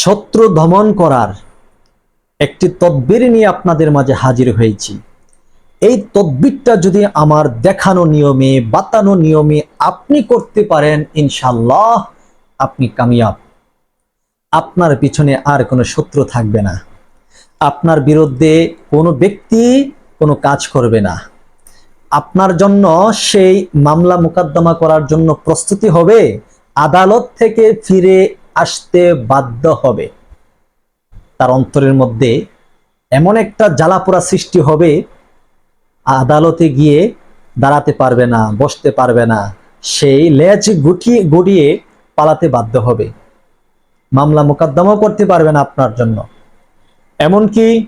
শত্রু দমন করার একটি তদবির নিয়ে আপনাদের মাঝে হাজির হয়েছি। এই তদবিরটা যদি আমার দেখানো নিয়মে, বাতানো নিয়মে আপনি করতে পারেন ইনশাল্লাহ আপনি কামিয়াব। আপনার পিছনে আর কোনো শত্রু থাকবে না। আপনার বিরুদ্ধে কোনো ব্যক্তি কোনো কাজ করবে না। আপনার জন্য সেই মামলা মোকদ্দমা করার জন্য প্রস্তুতি হবে। আদালত থেকে ফিরে আসতে বাধ্য হবে। তার অন্তরের মধ্যে এমন একটা জ্বালাপোড়া সৃষ্টি হবে, আদালতে গিয়ে দাঁড়াতে পারবে না, বসতে পারবে না। সেই লেজ গুটিয়ে, গড়িয়ে পালাতে বাধ্য হবে। মামলা মোকদ্দমাও করতে পারবে না আপনার জন্য। এমনকি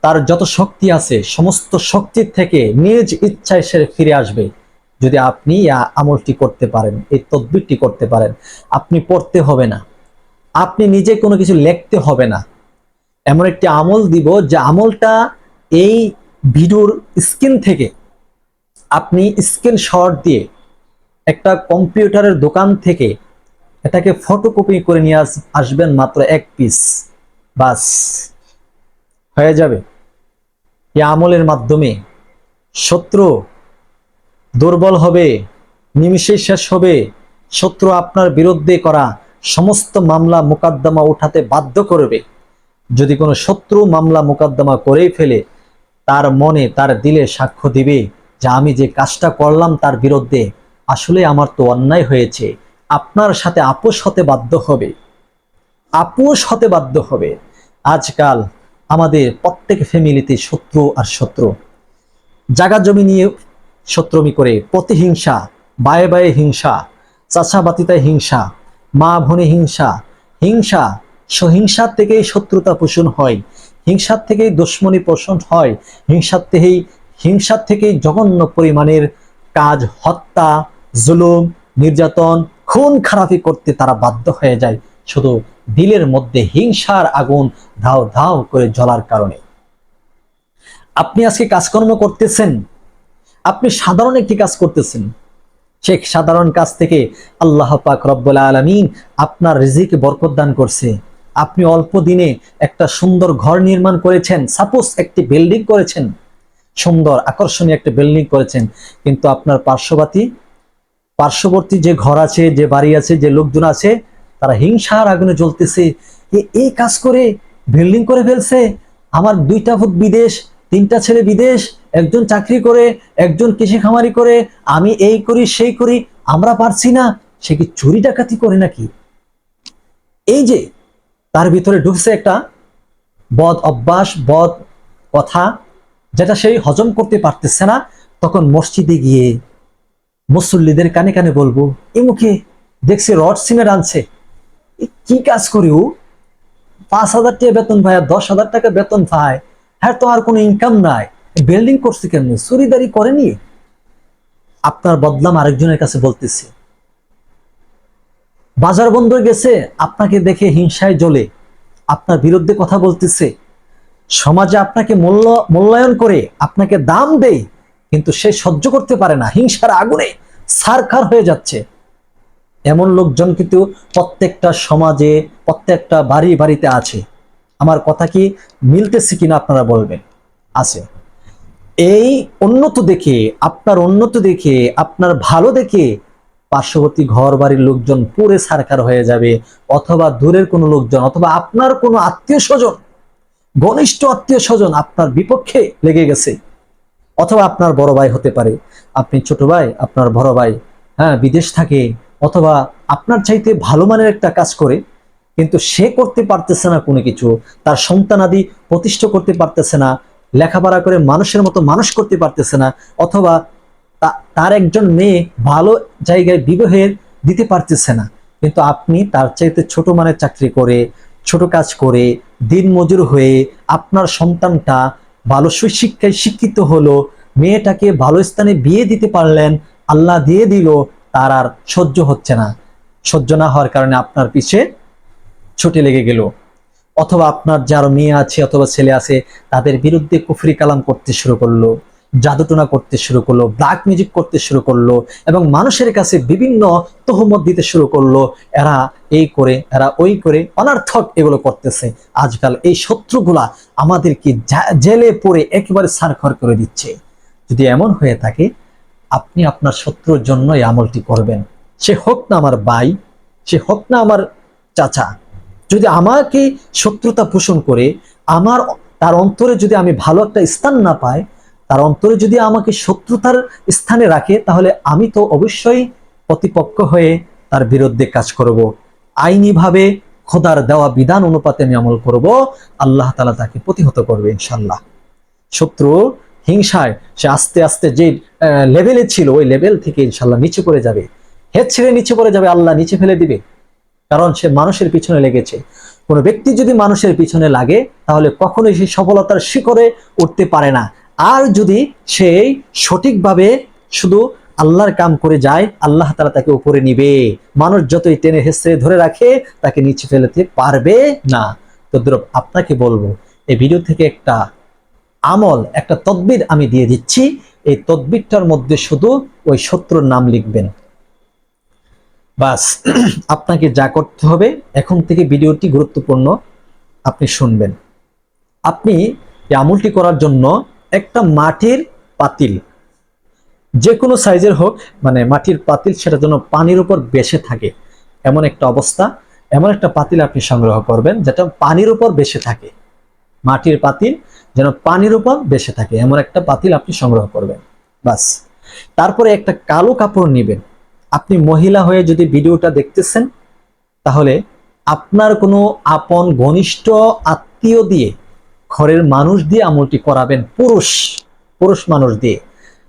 তার যত শক্তি আছে, সমস্ত শক্তির থেকে নিজ ইচ্ছায় সে ফিরে আসবে। যদি আপনি আমলটি করতে পারেন, এই তদবিরটি করতে পারেন, আপনি পড়তে হবে না। আপনি নিজে কোনো কিছু লিখতে হবে না। এমন একটি আমল দিব যে আমলটা এই ভিডিওর স্ক্রিন থেকে আপনি স্ক্রিন শট দিয়ে একটা কম্পিউটারের দোকান থেকে এটাকে ফটোকপি করে নিয়ে আস, আসবেন মাত্র এক পিস বাস, হয়ে যাবে। এই আমলের মাধ্যমে শত্রু দুর্বল হবে, নিমিষেই শেষ হবে। শত্রু আপনার বিরুদ্ধে করা সমস্ত মামলা মোকদ্দমা উঠাতে বাধ্য করবে। যদি কোনো শত্রু মামলা মোকদ্দমা করেই ফেলে, তার মনে, তার দিলে সাক্ষ্য দিবে যে আমি যে কাজটা করলাম তার বিরুদ্ধে, আসলে আমার তো অন্যায় হয়েছে। আপনার সাথে আপোষ হতে বাধ্য হবে। আপোষ হতে বাধ্য হবে। আজকাল আমাদের প্রত্যেক ফ্যামিলিতে শত্রু আর শত্রু। জাগা জমি নিয়ে শত্রুমি করে প্রতিহিংসা, বায়ে বায়ে হিংসা চাচাবাতিতায় হিংসা, মা ভনে হিংসা হিংসা সহিংসার থেকেই শত্রুতা পোষণ হয়, হিংসার থেকেই দুশ্মনী পোষণ হয়, হিংসার থেকেই হিংসার থেকেই জঘন্য পরিমাণের কাজ, হত্যা, জুলুম, নির্যাতন, খুন খারাপি করতে তারা বাধ্য হয়ে যায়। শুধু দিলের মধ্যে হিংসার আগুন ধাও ধাও করে জ্বলার কারণে। আপনি আজকে কাজকর্ম করতেছেন আপনি সাধারণ একটি কাজ করতেছেন। সেই সাধারণ কাজ থেকে আল্লাহ পাক রব্বুল আলমিন আপনার রিজিকে বরকত দান করছে। আপনি অল্প দিনে একটা সুন্দর ঘর নির্মাণ করেছেন সাপোজ একটি বিল্ডিং করেছেন, সুন্দর আকর্ষণীয় একটা বিল্ডিং করেছেন, কিন্তু আপনার পার্শ্ববর্তী পার্শ্ববর্তী যে ঘর আছে, যে বাড়ি আছে, যে লোকজন আছে, তারা হিংসার আগুনে জ্বলতেছে। এই কাজ করে বিল্ডিং করে ফেলছে। আমার দুইটা ফুট বিদেশ, তিনটা ছেলে বিদেশ একজন চাকরি করে, একজন কৃষি খামারি করে, আমি এই করি, সেই করি, আমরা পারছি না, সে কি চুরি ডাকাতি করে নাকি? এই যে তার ভিতরে ঢুকছে একটা বদ অভ্যাস, বদ কথা, যেটা সেই হজম করতে পারতেছে না, তখন মসজিদে গিয়ে মুসল্লিদের কানে কানে বলব, এ মুখে, দেখছি রড সিমেন্ট আনছে কি কাজ করি ও? পাঁচ হাজার টাকা বেতন পায় আর দশ হাজার টাকা বেতন পায় হ্যাঁ তো আর কোনো ইনকাম নাই। বিল্ডিং করছে কেমনি? চুরিদারি করেনি? আপনার বদলাম আরেকজনের কাছে বলতেছে। বাজার বন্ধ গেছে, আপনাকে দেখে হিংসায় জ্বলে। আপনার বিরুদ্ধে কথা বলতেছে। সমাজে আপনাকে মূল্য, মূল্যায়ন করে আপনাকে দাম দেয়, কিন্তু সে সহ্য করতে পারে না। হিংসার আগুনে সারখার হয়ে যাচ্ছে। এমন লোকজন কিন্তু প্রত্যেকটা সমাজে, প্রত্যেকটা বাড়ি বাড়িতে আছে। আমার কথা কি মিলতেছে কিনা আপনারা বলবেন? আছে। এই উন্নত দেখে, আপনার উন্নত দেখে, আপনার ভালো দেখে পার্শ্ববর্তী ঘর বাড়ির লোকজন পুরে সারকার হয়ে যাবে, অথবা দূরের কোনো লোকজন, অথবা আপনার কোনো আত্মীয় স্বজন, ঘনিষ্ঠ আত্মীয় স্বজন আপনার বিপক্ষে লেগে গেছে, অথবা আপনার বড় ভাই হতে পারে। আপনি ছোট ভাই, আপনার বড় ভাই হ্যাঁ বিদেশ থাকে, অথবা আপনার চাইতে ভালো মানের একটা কাজ করে, কিন্তু সে করতে পারতেছে না কোনো কিছু, তার সন্তানাদি প্রতিষ্ঠা করতে পারতেছে না লেখাপড়া করে মানুষের মতো মানুষ করতে পারতেছে না, অথবা তার একজন মেয়ে ভালো জায়গায় বিবাহের দিতে পারতেছে না। কিন্তু আপনি তার চাইতে ছোট মানের চাকরি করে, ছোট কাজ করে, দিন মজুর হয়ে আপনার সন্তানটা ভালো সুশিক্ষায় শিক্ষিত হলো, মেয়েটাকে ভালো স্থানে বিয়ে দিতে পারলেন, আল্লাহ দিয়ে দিল, তার আর সহ্য হচ্ছে না। সহ্য না হওয়ার কারণে আপনার পিছে ছুটে লেগে গেল। অথবা আপনার যার মেয়ে আছে অথবা ছেলে আছে, তাদের বিরুদ্ধে কুফরি কালাম করতে শুরু করল, জাদুটোনা করতে শুরু করল ব্ল্যাক মিউজিক করতে শুরু করল এবং মানুষের কাছে বিভিন্ন তহমত দিতে শুরু করল, এরা এই করে, এরা ওই করে, অনার্থক এগুলো করতেছে। আজকাল এই শত্রুগুলা আমাদেরকে জেলে পড়ে একেবারে সারখর করে দিচ্ছে। যদি এমন হয়ে থাকে, আপনি আপনার শত্রুর জন্য এই আমলটি করবেন। সে হোক না আমার ভাই, সে হোক না আমার চাচা যদি আমাকে শত্রুতা পোষণ করে, আমার তার অন্তরে যদি আমি ভালো একটা স্থান না পাই, তার অন্তরে যদি আমাকে শত্রুতার স্থানে রাখে, তাহলে আমি তো অবশ্যই প্রতিপক্ষ হয়ে তার বিরুদ্ধে কাজ করব। আইনিভাবে খোদার দেওয়া বিধান অনুপাতে আমি আমল করব। আল্লাহ তালা তাকে প্রতিহত করবে ইনশাল্লাহ শত্রু হিংসায়, সে আস্তে আস্তে যে লেভেলে ছিল, ওই লেভেল থেকে ইনশাল্লাহ নিচে পড়ে যাবে। হেদ ছেড়ে নিচে পড়ে যাবে, আল্লাহ নিচে ফেলে দিবে। কারণ সে মানুষের পিছনে লেগেছে। কোনো ব্যক্তি যদি মানুষের পিছনে লাগে, তাহলে কখনোই সে সফলতার শিখরে উঠতে পারে না। আর যদি সেই সঠিকভাবে শুধু আল্লাহর কাম করে যায়, আল্লাহ তারা তাকে উপরে নিবে। মানুষ যতই টেনে হেসড়ে ধরে রাখে, তাকে নিচে ফেলতে পারবে না। তো দ্রব, আপনাকে বলব, এই ভিডিও থেকে একটা আমল, একটা তদবির আমি দিয়ে দিচ্ছি। এই তদবিরটার মধ্যে শুধু ওই শত্রুর নাম লিখবেন। বাস, আপনাকে যা করতে হবে, এখন থেকে ভিডিওটি গুরুত্বপূর্ণ আপনি শুনবেন। আপনি এই আমলটি করার জন্য একটা মাটির পাতিল, যে কোনো সাইজের হোক মানে মাটির পাতিল সেটা যেন পানির উপর বেসে থাকে। এমন একটা অবস্থা, এমন একটা পাতিল আপনি সংগ্রহ করবেন যেটা পানির উপর বেসে থাকে। মাটির পাতিল যেন পানির উপর বেসে থাকে, এমন একটা পাতিল আপনি সংগ্রহ করবেন। বাস, তারপরে একটা কালো কাপড় নেবেন। আপনি মহিলা হয়ে যদি ভিডিওটা দেখতেছেন, তাহলে আপনার কোনো আপন ঘনিষ্ঠ আত্মীয় দিয়ে, ঘরের মানুষ দিয়ে আমলটি করাবেন, পুরুষ পুরুষ মানুষ দিয়ে।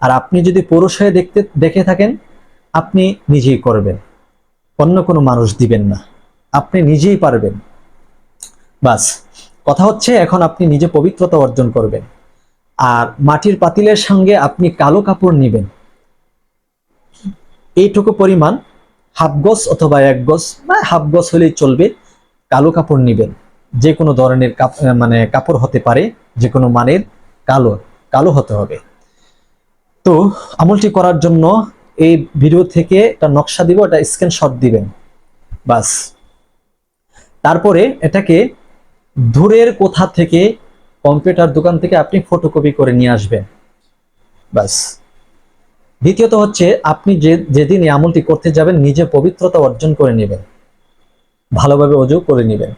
আর আপনি যদি পুরুষ হয়ে দেখতে, দেখে থাকেন, আপনি নিজেই করবেন। অন্য কোনো মানুষ দিবেন না। আপনি নিজেই পারবেন। বাস, কথা হচ্ছে এখন আপনি নিজে পবিত্রতা অর্জন করবেন। আর মাটির পাতিলের সঙ্গে আপনি কালো কাপড় নেবেন। এইটুকু পরিমাণ হাফ গজ অথবা এক গজ বা হাফ গজ হলেই চলবে, কালো কাপড় নেবেন। যে কোনো ধরনের মানে কাপড় হতে পারে যে কোনো মানের কালো কালো হতে হবে। তো আমলটি করার জন্য এই ভিডিও থেকে একটা নকশা দিব এটা স্ক্রিনশট দিবেন। বাস। তারপরে এটাকে দূরের কোথা থেকে কম্পিউটার দোকান থেকে আপনি ফটোকপি করে নিয়ে আসবেন। বাস। দ্বিতীয়ত হচ্ছে, আপনি যে, যেদিন এই আমলটি করতে যাবেন, নিজে পবিত্রতা অর্জন করে নেবেন। ভালোভাবে অজু করে নেবেন।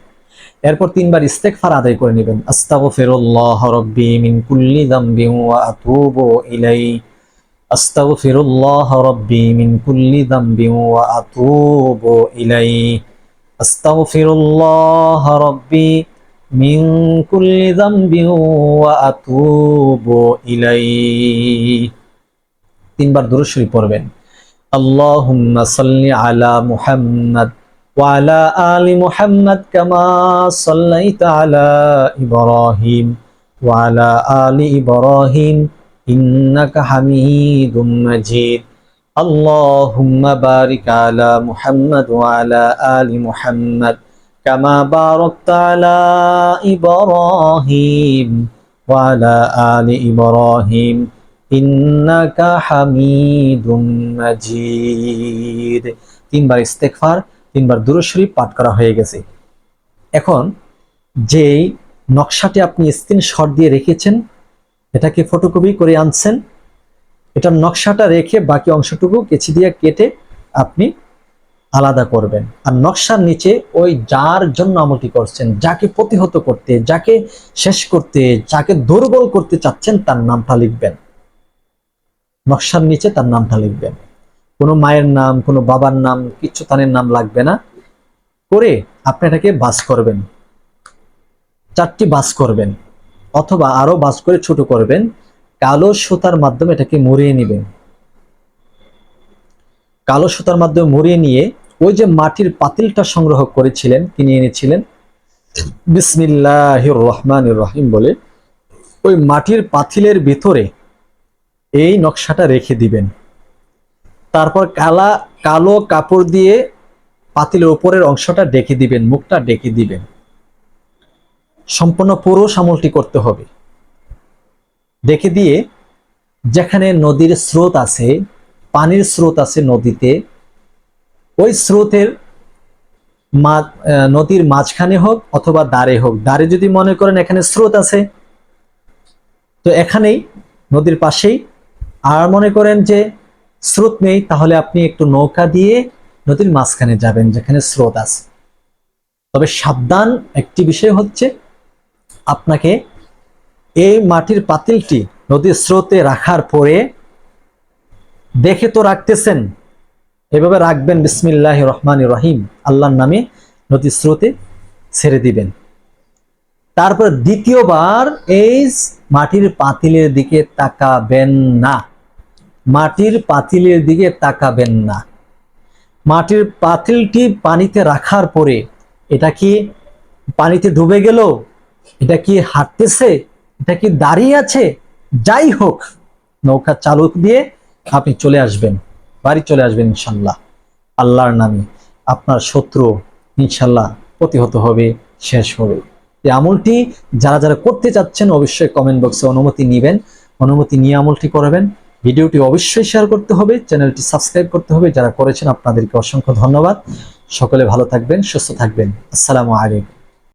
এরপর তিনবার ইস্তেগফার আদায় করে নেবেন। আস্তাগফিরুল্লাহ রাব্বি মিন কুল্লি যামবি ওয়া আতুবু ইলাই আস্তাগফিরুল্লাহ রাব্বি মিন কুল্লি যামবি ওয়া আতুবু ইলাই আস্তাগফিরুল্লাহ রাব্বি মিন কুল্লি যামবি ওয়া আতুবু ইলাই তিনবার দুরূদ শরীফ পড়বেন আল্লাহুম্মা সাল্লি আলা মুহাম্মাদ وعلى آل محمد كما صليت على إبراهيم وعلى آل إبراهيم إنك حميد مجيد اللهم بارك على محمد وعلى آل محمد كما باركت على إبراهيم وعلى آل إبراهيم ইন্নাকা হামিদুম মাজিদ। তিনবার ইস্তেকফার তিনবার দুরুশরী পাঠ করা হয়ে গেছে। এখন যেই নকশাটি আপনি স্ক্রিনশট দিয়ে রেখেছেন, এটাকে ফটোকপি করে আনছেন, এটার নকশাটা রেখে বাকি অংশটুকু কেচি দিয়ে কেটে আপনি আলাদা করবেন। আর নকশার নিচে ওই যার জন্য আমলটি করছেন, যাকে প্রতিহত করতে, যাকে শেষ করতে, যাকে দুর্বল করতে চাচ্ছেন, তার নামটা লিখবেন। নকশার নিচে তার নামটা লিখবেন কোনো মায়ের নাম, কোনো বাবার নাম কিচ্ছু তানের নাম লাগবে না। করে আপনি এটাকে বাস করবেন। চারটি বাস করবেন। অথবা আরও বাস করে ছোট করবেন। কালো সুতার মাধ্যমে এটাকে মরিয়ে নেবেন। কালো সুতার মাধ্যমে মরিয়ে নিয়ে ওই যে মাটির পাতিলটা সংগ্রহ করেছিলেন, কিনে এনেছিলেন বিসমিল্লাহ রহমান রহিম বলে, ওই মাটির পাতিলের ভিতরে এই নকশাটা রেখে দিবেন। তারপর কালা, কালো কাপড় দিয়ে পাতিলের উপরের অংশটা ডেকে দিবেন, মুখটা ডেকে দিবেন। সম্পূর্ণ পুরো সামলটি করতে হবে। ডেকে দিয়ে যেখানে নদীর স্রোত আছে, পানির স্রোত আছে নদীতে, ওই স্রোতের নদীর মাঝখানে হোক অথবা দাঁড়ে হোক। দাঁড়ে যদি মনে করেন এখানে স্রোত আছে, তো এখানেই নদীর পাশেই আর মনে করেন যে স্রোত নেই, তাহলে আপনি একটু নৌকা দিয়ে নদীর মাঝখানে যাবেন, যেখানে স্রোত আছে। তবে সাবধান একটি বিষয় হচ্ছে, আপনাকে এই মাটির পাতিলটি নদীর স্রোতে রাখার পরে দেখে তো রাখতেছেন, এভাবে রাখবেন, বিসমিল্লাহ রহমান রহিম, আল্লাহর নামে নদীর স্রোতে ছেড়ে দিবেন। তারপর দ্বিতীয়বার এই মাটির পাতিলের দিকে তাকাবেন না। মাটির পাতিলের দিকে তাকাবেন না। মাটির পাতিলটি পানিতে রাখার পরে এটা কি পানিতে ডুবে গেল? এটা কি হাঁটতেছে? এটা কি দাঁড়িয়ে আছে? যাই হোক, নৌকা চালক দিয়ে আপনি চলে আসবেন, বাড়ি চলে আসবেন ইনশাল্লাহ। আল্লাহর নামে আপনার শত্রু ইনশাল্লাহ প্রতিহত হবে, শেষ হবে। এই আমলটি যারা যারা করতে চাচ্ছেন অবশ্যই কমেন্ট বক্সে অনুমতি নেবেন। অনুমতি নিয়ে আমলটি করবেন। ভিডিওটি অবশ্যই শেয়ার করতে হবে চ্যানেলটি সাবস্ক্রাইব করতে হবে। যারা করেছেন, আপনাদেরকে অসংখ্য ধন্যবাদ। সকলে ভালো থাকবেন, সুস্থ থাকবেন। আসসালামু আলাইকুম।